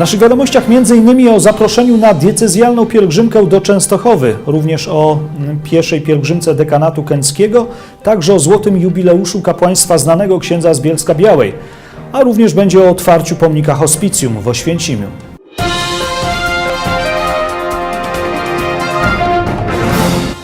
naszych wiadomościach m.in. o zaproszeniu na diecezjalną pielgrzymkę do Częstochowy, również o mm, pierwszej pielgrzymce dekanatu kęckiego, także o złotym jubileuszu kapłaństwa znanego księdza z Bielska Białej, a również będzie o otwarciu pomnika hospicjum w Oświęcimiu.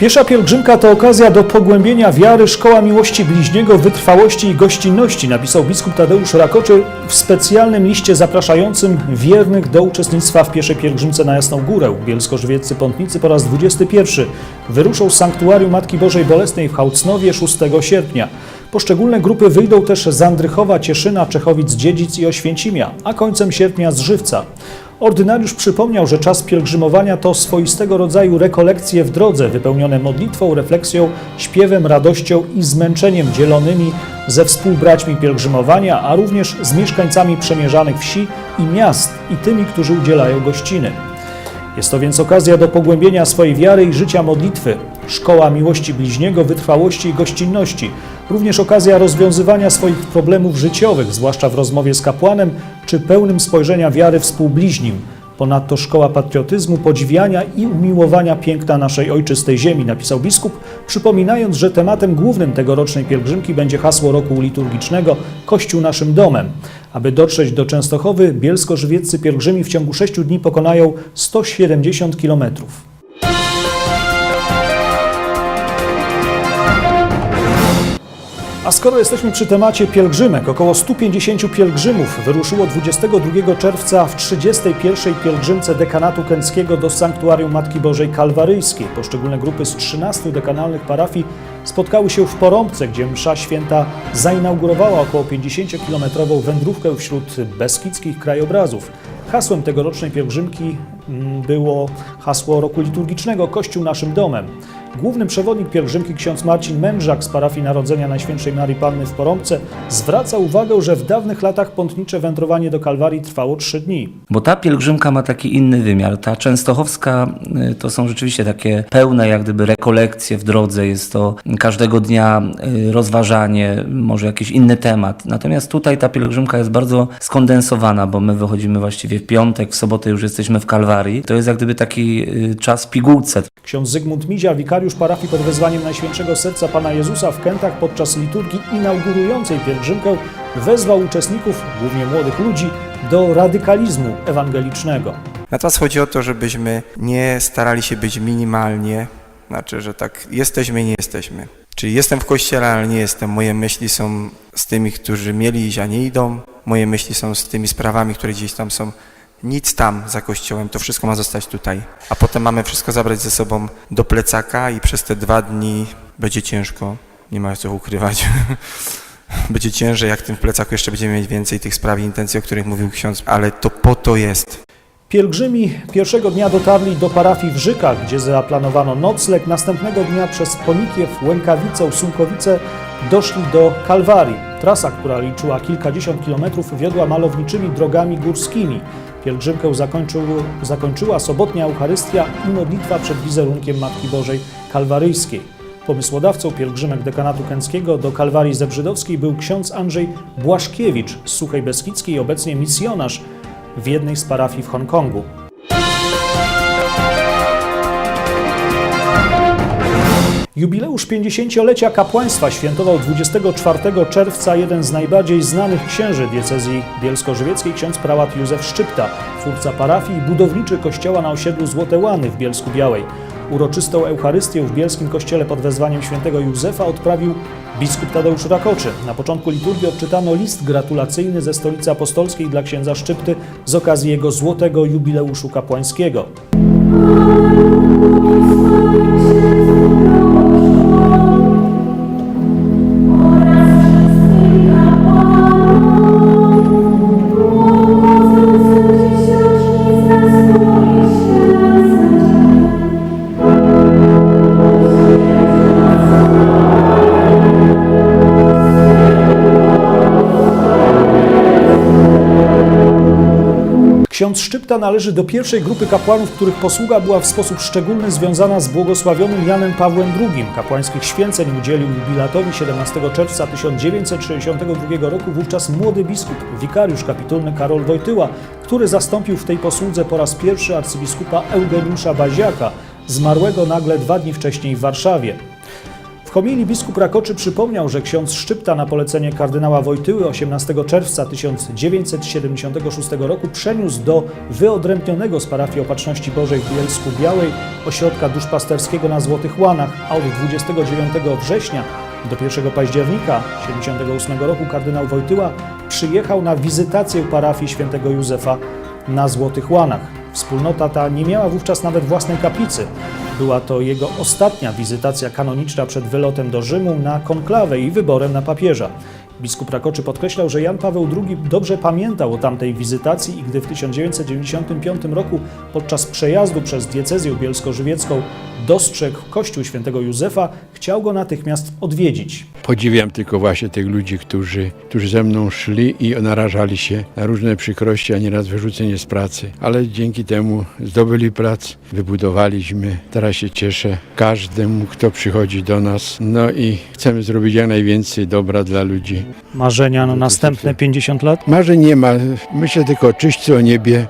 Piesza pielgrzymka to okazja do pogłębienia wiary, szkoła miłości bliźniego, wytrwałości i gościnności, napisał biskup Tadeusz Rakoczy w specjalnym liście zapraszającym wiernych do uczestnictwa w pieszej pielgrzymce na Jasną Górę. Bielsko-Żywieccy Pątnicy po raz 21 wyruszą z sanktuarium Matki Bożej Bolesnej w Hałcnowie 6 sierpnia. Poszczególne grupy wyjdą też z Andrychowa, Cieszyna, Czechowic, Dziedzic i Oświęcimia, a końcem sierpnia z Żywca. Ordynariusz przypomniał, że czas pielgrzymowania to swoistego rodzaju rekolekcje w drodze, wypełnione modlitwą, refleksją, śpiewem, radością i zmęczeniem dzielonymi ze współbraćmi pielgrzymowania, a również z mieszkańcami przemierzanych wsi i miast i tymi, którzy udzielają gościny. Jest to więc okazja do pogłębienia swojej wiary i życia modlitwy, szkoła miłości bliźniego, wytrwałości i gościnności, również okazja rozwiązywania swoich problemów życiowych, zwłaszcza w rozmowie z kapłanem, czy pełnym spojrzenia wiary współbliźnim. Ponadto szkoła patriotyzmu, podziwiania i umiłowania piękna naszej ojczystej ziemi, napisał biskup, przypominając, że tematem głównym tegorocznej pielgrzymki będzie hasło roku liturgicznego Kościół naszym domem. Aby dotrzeć do Częstochowy, bielsko-żywieccy pielgrzymi w ciągu 6 dni pokonają 170 kilometrów. A skoro jesteśmy przy temacie pielgrzymek, około 150 pielgrzymów wyruszyło 22 czerwca w 31. pielgrzymce dekanatu kęckiego do sanktuarium Matki Bożej Kalwaryjskiej. Poszczególne grupy z 13 dekanalnych parafii spotkały się w Porąbce, gdzie msza święta zainaugurowała około 50-kilometrową wędrówkę wśród beskidzkich krajobrazów. Hasłem tegorocznej pielgrzymki było hasło roku liturgicznego Kościół naszym domem. Główny przewodnik pielgrzymki ksiądz Marcin Mężak z parafii Narodzenia Najświętszej Marii Panny w Porąbce zwraca uwagę, że w dawnych latach pątnicze wędrowanie do Kalwarii trwało trzy dni. Bo ta pielgrzymka ma taki inny wymiar. Ta częstochowska y, to są rzeczywiście takie pełne jak gdyby rekolekcje w drodze. Jest to każdego dnia y, rozważanie, może jakiś inny temat. Natomiast tutaj ta pielgrzymka jest bardzo skondensowana, bo my wychodzimy właściwie w piątek, w sobotę już jesteśmy w Kalwarii. To jest jak gdyby taki y, czas w pigułce. Ksiądz Zygmunt Mizia, wikariusz parafii pod wezwaniem Najświętszego Serca Pana Jezusa w Kętach podczas liturgii inaugurującej pielgrzymkę wezwał uczestników, głównie młodych ludzi, do radykalizmu ewangelicznego. Natomiast chodzi o to, żebyśmy nie starali się być minimalnie, znaczy, że tak jesteśmy, nie jesteśmy. Czyli jestem w kościele, ale nie jestem. Moje myśli są z tymi, którzy mieli iść, a nie idą. Moje myśli są z tymi sprawami, które gdzieś tam są. Nic tam za kościołem, to wszystko ma zostać tutaj. A potem mamy wszystko zabrać ze sobą do plecaka i przez te dwa dni będzie ciężko. Nie ma co ukrywać. będzie ciężej, jak w tym plecaku jeszcze będziemy mieć więcej tych spraw i intencji, o których mówił ksiądz, ale to po to jest. Pielgrzymi pierwszego dnia dotarli do parafii w Żykach, gdzie zaplanowano nocleg. Następnego dnia przez Ponikiew, Łękawicę, Sunkowice doszli do Kalwarii. Trasa, która liczyła kilkadziesiąt kilometrów, wiodła malowniczymi drogami górskimi. Pielgrzymkę zakończył, zakończyła sobotnia Eucharystia i modlitwa przed wizerunkiem Matki Bożej Kalwaryjskiej. Pomysłodawcą pielgrzymek dekanatu kęckiego do Kalwarii Zebrzydowskiej był ksiądz Andrzej Błaszkiewicz z Suchej Beskidzkiej, obecnie misjonarz w jednej z parafii w Hongkongu. Jubileusz 50-lecia kapłaństwa świętował 24 czerwca jeden z najbardziej znanych księży diecezji bielsko-żywieckiej, ksiądz prałat Józef Szczypta, twórca parafii i budowniczy kościoła na osiedlu Złote Łany w Bielsku Białej. Uroczystą Eucharystię w bielskim kościele pod wezwaniem świętego Józefa odprawił biskup Tadeusz Rakoczy. Na początku liturgii odczytano list gratulacyjny ze stolicy apostolskiej dla księdza Szczypty z okazji jego złotego jubileuszu kapłańskiego. Szczypta należy do pierwszej grupy kapłanów, których posługa była w sposób szczególny związana z błogosławionym Janem Pawłem II. Kapłańskich święceń udzielił jubilatowi 17 czerwca 1962 roku wówczas młody biskup, wikariusz kapitulny Karol Wojtyła, który zastąpił w tej posłudze po raz pierwszy arcybiskupa Eugeniusza Baziaka, zmarłego nagle dwa dni wcześniej w Warszawie. W homilii biskup Rakoczy przypomniał, że ksiądz Szczypta na polecenie kardynała Wojtyły 18 czerwca 1976 roku przeniósł do wyodrębnionego z parafii Opatrzności Bożej w Bielsku Białej ośrodka duszpasterskiego na Złotych Łanach, a od 29 września do 1 października 1978 roku kardynał Wojtyła przyjechał na wizytację parafii świętego Józefa na Złotych Łanach. Wspólnota ta nie miała wówczas nawet własnej kaplicy. Była to jego ostatnia wizytacja kanoniczna przed wylotem do Rzymu na konklawę i wyborem na papieża. Biskup Rakoczy podkreślał, że Jan Paweł II dobrze pamiętał o tamtej wizytacji i gdy w 1995 roku podczas przejazdu przez diecezję bielsko-żywiecką dostrzegł kościół świętego Józefa, chciał go natychmiast odwiedzić. Podziwiam tylko właśnie tych ludzi, którzy, którzy ze mną szli i narażali się na różne przykrości, a nieraz wyrzucenie z pracy. Ale dzięki temu zdobyli pracę, wybudowaliśmy. Teraz się cieszę każdemu, kto przychodzi do nas. No i chcemy zrobić jak najwięcej dobra dla ludzi. Marzenia na następne 50 lat? Marzeń nie ma. Myślę tylko o czyśćcu, o niebie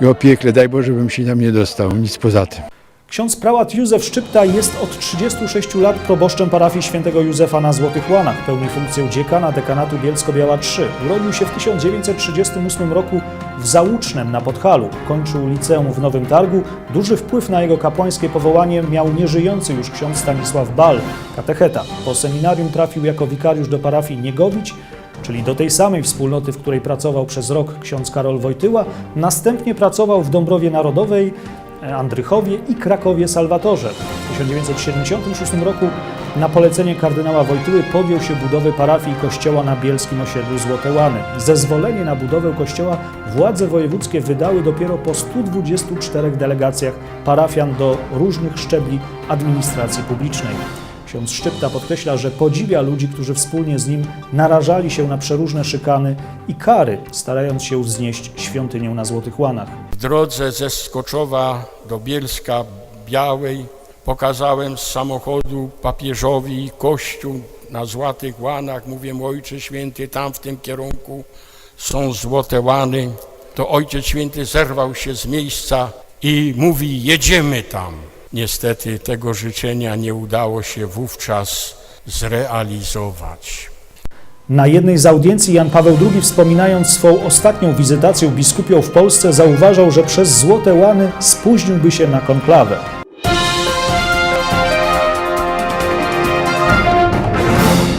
i o piekle. Daj Boże, bym się tam nie dostał. Nic poza tym. Ksiądz prałat Józef Szczypta jest od 36 lat proboszczem parafii świętego Józefa na Złotych Łanach. Pełni funkcję dziekana dekanatu Bielsko-Biała III. Urodził się w 1938 roku w Załucznem na Podhalu. Kończył liceum w Nowym Targu. Duży wpływ na jego kapłańskie powołanie miał nieżyjący już ksiądz Stanisław Bal, katecheta. Po seminarium trafił jako wikariusz do parafii Niegowić, czyli do tej samej wspólnoty, w której pracował przez rok ksiądz Karol Wojtyła. Następnie pracował w Dąbrowie Narodowej, Andrychowie i Krakowie Salwatorze. W 1976 roku na polecenie kardynała Wojtyły podjął się budowy parafii i kościoła na bielskim osiedlu Złote Łany. Zezwolenie na budowę kościoła władze wojewódzkie wydały dopiero po 124 delegacjach parafian do różnych szczebli administracji publicznej. Ksiądz Szczypta podkreśla, że podziwia ludzi, którzy wspólnie z nim narażali się na przeróżne szykany i kary, starając się wznieść świątynię na Złotych Łanach. Drodze ze Skoczowa do Bielska Białej pokazałem z samochodu papieżowi kościół na Złotych Łanach. Mówię, Ojcze Święty, tam w tym kierunku są Złote Łany. To Ojciec Święty zerwał się z miejsca i mówi, jedziemy tam. Niestety tego życzenia nie udało się wówczas zrealizować. Na jednej z audiencji Jan Paweł II, wspominając swą ostatnią wizytację biskupią w Polsce, zauważał, że przez Złote Łany spóźniłby się na konklawę.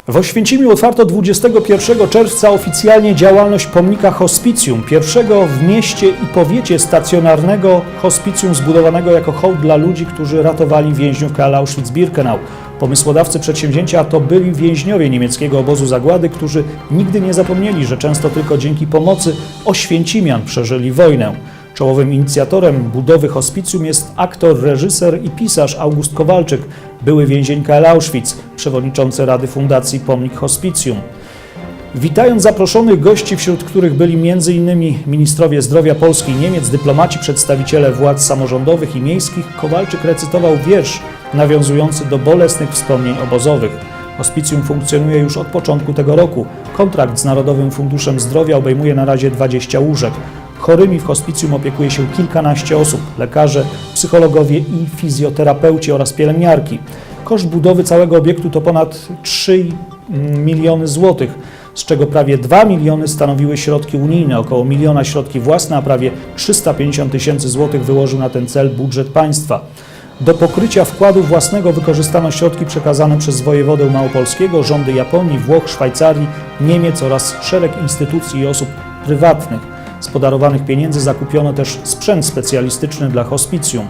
W Oświęcimiu otwarto 21 czerwca oficjalnie działalność pomnika hospicjum, pierwszego w mieście i powiecie stacjonarnego hospicjum zbudowanego jako hołd dla ludzi, którzy ratowali więźniów KL Auschwitz-Birkenau. Pomysłodawcy przedsięwzięcia to byli więźniowie niemieckiego obozu zagłady, którzy nigdy nie zapomnieli, że często tylko dzięki pomocy Oświęcimian przeżyli wojnę. Czołowym inicjatorem budowy hospicjum jest aktor, reżyser i pisarz August Kowalczyk, były więzień KL Auschwitz, przewodniczący Rady Fundacji Pomnik Hospicjum. Witając zaproszonych gości, wśród których byli m.in. ministrowie zdrowia Polski i Niemiec, dyplomaci, przedstawiciele władz samorządowych i miejskich, Kowalczyk recytował wiersz nawiązujący do bolesnych wspomnień obozowych. Hospicjum funkcjonuje już od początku tego roku. Kontrakt z Narodowym Funduszem Zdrowia obejmuje na razie 20 łóżek. Chorymi w hospicjum opiekuje się kilkanaście osób, lekarze, psychologowie i fizjoterapeuci oraz pielęgniarki. Koszt budowy całego obiektu to ponad 3 miliony złotych, z czego prawie 2 miliony stanowiły środki unijne, około miliona środki własne, a prawie 350 tysięcy złotych wyłożył na ten cel budżet państwa. Do pokrycia wkładu własnego wykorzystano środki przekazane przez wojewodę małopolskiego, rządy Japonii, Włoch, Szwajcarii, Niemiec oraz szereg instytucji i osób prywatnych. Z podarowanych pieniędzy zakupiono też sprzęt specjalistyczny dla hospicjum.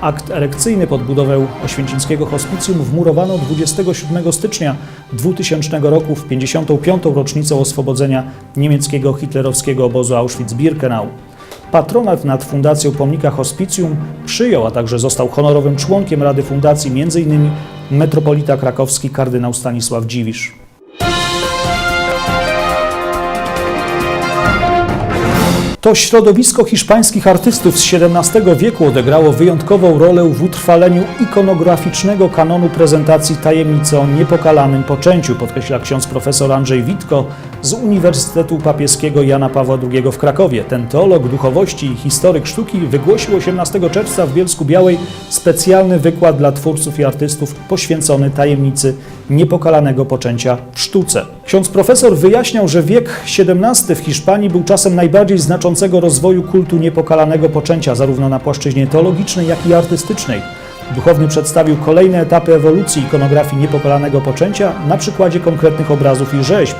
Akt erekcyjny pod budowę oświęcimskiego hospicjum wmurowano 27 stycznia 2000 roku w 55. rocznicę oswobodzenia niemieckiego hitlerowskiego obozu Auschwitz-Birkenau. Patronat nad Fundacją Pomnika Hospicjum przyjął, a także został honorowym członkiem Rady Fundacji m.in. metropolita krakowski kardynał Stanisław Dziwisz. To środowisko hiszpańskich artystów z XVII wieku odegrało wyjątkową rolę w utrwaleniu ikonograficznego kanonu prezentacji tajemnicy o niepokalanym poczęciu, podkreśla ksiądz profesor Andrzej Witko z Uniwersytetu Papieskiego Jana Pawła II w Krakowie. Ten teolog duchowości i historyk sztuki wygłosił 18 czerwca w Bielsku Białej specjalny wykład dla twórców i artystów poświęcony tajemnicy niepokalanego poczęcia w sztuce. Ksiądz profesor wyjaśniał, że wiek XVII w Hiszpanii był czasem najbardziej znaczącego rozwoju kultu niepokalanego poczęcia, zarówno na płaszczyźnie teologicznej, jak i artystycznej. Duchowny przedstawił kolejne etapy ewolucji ikonografii niepokalanego poczęcia na przykładzie konkretnych obrazów i rzeźb.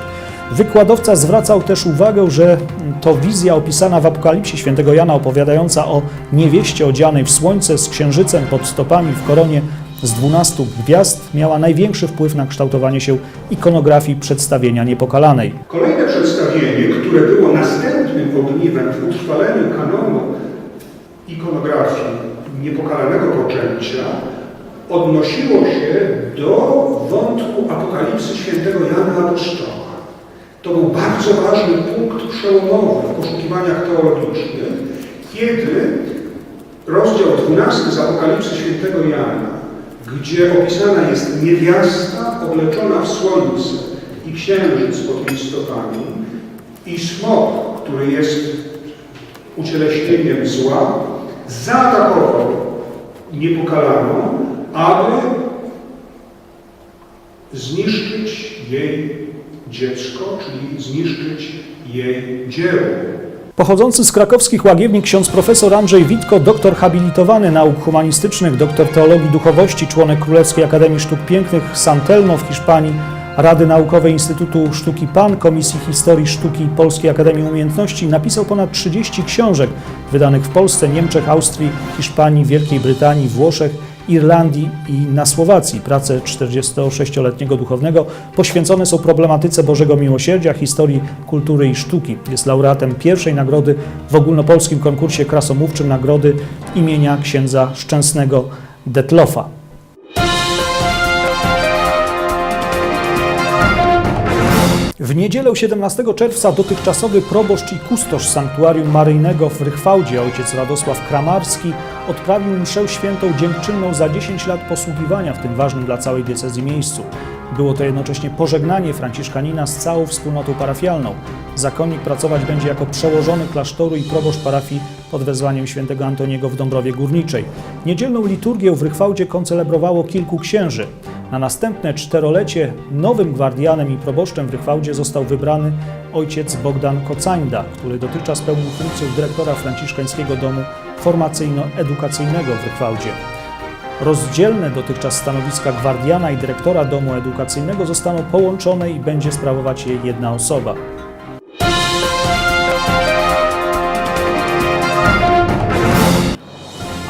Wykładowca zwracał też uwagę, że to wizja opisana w Apokalipsie świętego Jana, opowiadająca o niewieście odzianej w słońce z księżycem pod stopami w koronie z dwunastu gwiazd, miała największy wpływ na kształtowanie się ikonografii przedstawienia niepokalanej. Kolejne przedstawienie, które było następnym ogniwem w utrwaleniu kanonu ikonografii niepokalanego poczęcia, odnosiło się do wątku Apokalipsy świętego Jana Apostoła. To był bardzo ważny punkt przełomowy w poszukiwaniach teologicznych, kiedy rozdział 12 z Apokalipsy świętego Jana, gdzie opisana jest niewiasta obleczona w słońce i księżyc pod jej stopami i smok, który jest ucieleśnieniem zła, zaatakował niepokalaną, aby zniszczyć jej dziecko, czyli zniszczyć jej dzieło. Pochodzący z krakowskich łagiewnik ksiądz profesor Andrzej Witko, doktor habilitowany nauk humanistycznych, doktor teologii duchowości, członek Królewskiej Akademii Sztuk Pięknych San Telmo w Hiszpanii, Rady Naukowej Instytutu Sztuki PAN, Komisji Historii Sztuki Polskiej Akademii Umiejętności, napisał ponad 30 książek wydanych w Polsce, Niemczech, Austrii, Hiszpanii, Wielkiej Brytanii, Włoszech, Irlandii i na Słowacji. Prace 46-letniego duchownego poświęcone są problematyce Bożego Miłosierdzia, historii kultury i sztuki. Jest laureatem pierwszej nagrody w ogólnopolskim konkursie krasomówczym nagrody imienia księdza Szczęsnego Detlofa. W niedzielę 17 czerwca dotychczasowy proboszcz i kustosz sanktuarium maryjnego w Rychwałdzie, ojciec Radosław Kramarski, odprawił mszę świętą dziękczynną za 10 lat posługiwania w tym ważnym dla całej diecezji miejscu. Było to jednocześnie pożegnanie Franciszkanina z całą wspólnotą parafialną. Zakonnik pracować będzie jako przełożony klasztoru i proboszcz parafii pod wezwaniem świętego Antoniego w Dąbrowie Górniczej. Niedzielną liturgię w Rychwałdzie koncelebrowało kilku księży. Na następne czterolecie nowym gwardianem i proboszczem w Rychwałdzie został wybrany ojciec Bogdan Kocańda, który dotychczas pełnił funkcję dyrektora franciszkańskiego domu formacyjno-edukacyjnego w Rychwałdzie. Rozdzielne dotychczas stanowiska gwardiana i dyrektora domu edukacyjnego zostaną połączone i będzie sprawować je jedna osoba.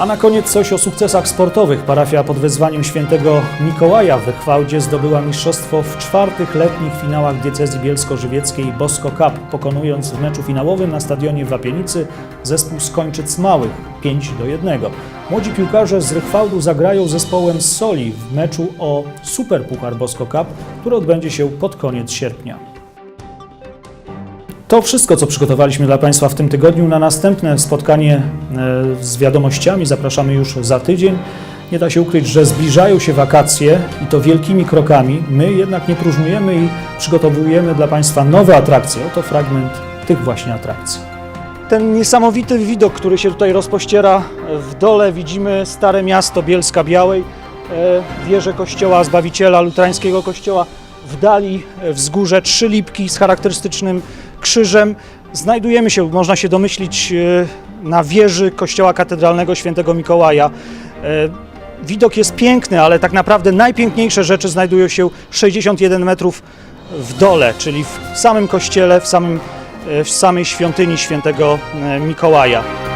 A na koniec coś o sukcesach sportowych. Parafia pod wezwaniem świętego Mikołaja w Chwałdzie zdobyła mistrzostwo w czwartych letnich finałach diecezji bielsko-żywieckiej Bosko Cup, pokonując w meczu finałowym na stadionie w Wapienicy zespół z Kończyc Małych 5 do 1. Młodzi piłkarze z Rychwałdu zagrają zespołem Soli w meczu o Superpuchar Bosko Cup, który odbędzie się pod koniec sierpnia. To wszystko, co przygotowaliśmy dla Państwa w tym tygodniu. Na następne spotkanie e, z wiadomościami zapraszamy już za tydzień. Nie da się ukryć, że zbliżają się wakacje i to wielkimi krokami. My jednak nie próżnujemy i przygotowujemy dla Państwa nowe atrakcje. Oto fragment tych właśnie atrakcji. Ten niesamowity widok, który się tutaj rozpościera w dole, widzimy stare miasto Bielska Białej, e, wieżę kościoła Zbawiciela, luterańskiego kościoła, w dali e, wzgórze trzy lipki z charakterystycznym krzyżem. Znajdujemy się, można się domyślić, e, na wieży kościoła katedralnego świętego Mikołaja. E, Widok jest piękny, ale tak naprawdę najpiękniejsze rzeczy znajdują się 61 metrów w dole, czyli w samym kościele, w, samym, e, w samej świątyni świętego Mikołaja.